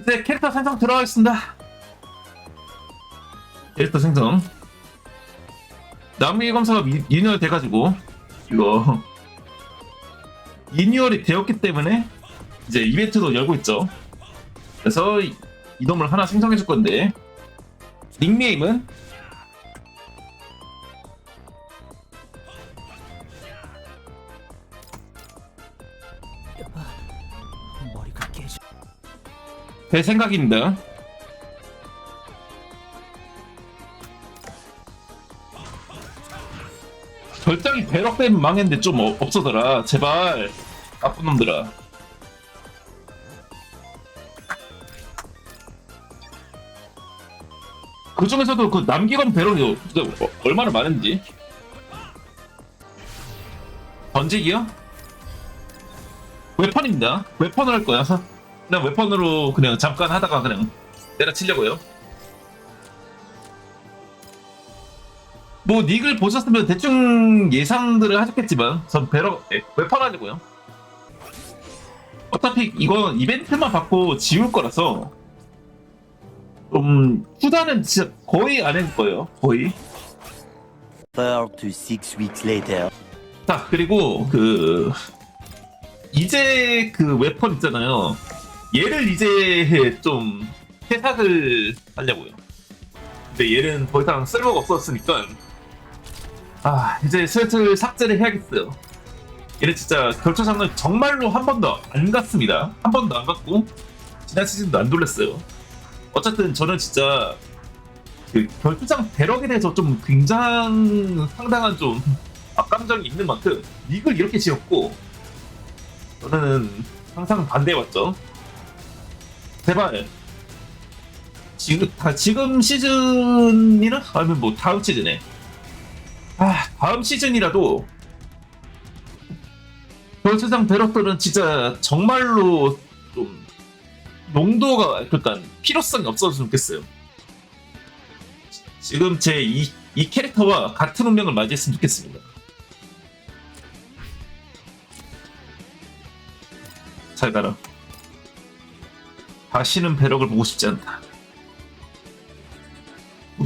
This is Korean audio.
이제 캐릭터 생성 들어가겠습니다. 캐릭터 생성. 남미 검사가 미- 리뉴얼 돼가지고 이거 리뉴얼이 되었기 때문에 이제 이벤트도 열고 있죠. 그래서 이- 이놈을 하나 생성해 줄 건데 닉네임은 머리가 깨져. 될 생각입니다. 결장이 배럭 되면 망했는데 좀 어- 없어더라. 제발 나쁜 놈들아. 그 중에서도 그 남기건 배럭이 어- 얼마나 많은지. 던지기요? 웨펀입니다. 웨펀을 할 거야. 그냥 웨펀으로 그냥 잠깐 하다가 그냥 때려치려고요. 뭐 닉을 보셨으면 대충 예상들을 하셨겠지만 전 배러 예, 웨펀 하려고요. 어차피 이건 이벤트만 받고 지울 거라서 좀 후단은 진짜 거의 안 해줄 거예요. 거의. 자 그리고 그 이제 그 웨펀 있잖아요 얘를 이제 좀 해석을 하려고요. 근데 얘는 더 이상 쓸모가 없었으니까. 아 이제 슬슬 삭제를 해야겠어요. 얘는 진짜 결투장은 정말로 한 번도 안 갔습니다. 한 번도 안 갔고 지난 시즌도 안 돌렸어요. 어쨌든 저는 진짜 그 결투장 배럭에 대해서 좀 굉장히 상당한 좀 악감정이 있는 만큼 닉을 이렇게 지었고 저는 항상 반대해왔죠. 제발 지금 다 지금 시즌이나 아니면 뭐 다음 시즌에 아 다음 시즌이라도 별세상 배럭들은 진짜 정말로 좀 농도가 그러니까 필요성이 없어졌으면 좋겠어요. 지금 제이 이 캐릭터와 같은 운명을 맞이했으면 좋겠습니다. 잘 가라. 다시는 배럭을 보고 싶지 않다.